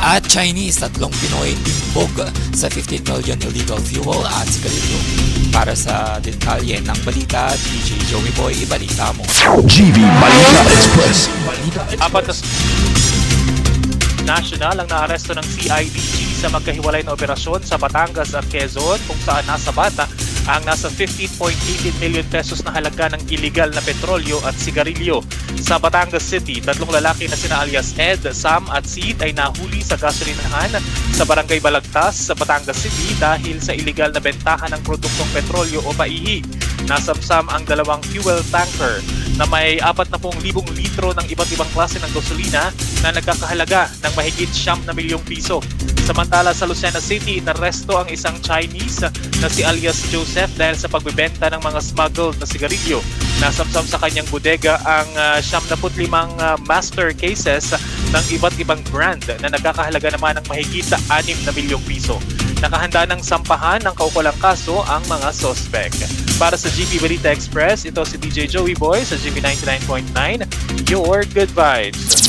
At Chinese, tatlong Pinoy timbog sa 15 million illegal fuel at sigarilyo. Para sa detalye ng balita, DJ Joey Boy, ibalita mo. GV Balita Express. Apat na national ang naaresto ng CIDG sa magkahiwalay na operasyon sa Batangas at Quezon kung saan nasa bata ang nasa 15.18 million pesos na halaga ng illegal na petrolyo at sigarilyo. Sa Batangas City, tatlong lalaki na sina alias Ed, Sam at Sid ay nahuli sa gasolinahan sa Barangay Balagtas sa Batangas City dahil sa illegal na bentahan ng produktong petrolyo o paihi. Nasamsam ang dalawang fuel tanker na may 40,000 litro ng iba't ibang klase ng gasolina na nagkakahalaga ng mahigit siyam na milyong piso. Samantala sa Lucena City, inaresto ang isang Chinese na si alias Joseph dahil sa pagbebenta ng mga smuggled na sigarilyo. Nasamsam sa kanyang bodega ang uh, 75 uh, master cases ng iba't ibang brand na nagkakahalaga naman ng mahigit sa 6 na milyong piso. Nakahanda ng sampahan ng kaukulang kaso ang mga sospek. Para sa GP Balita Express, ito si DJ Joey Boy sa GP 99.9, Your Good Vibes.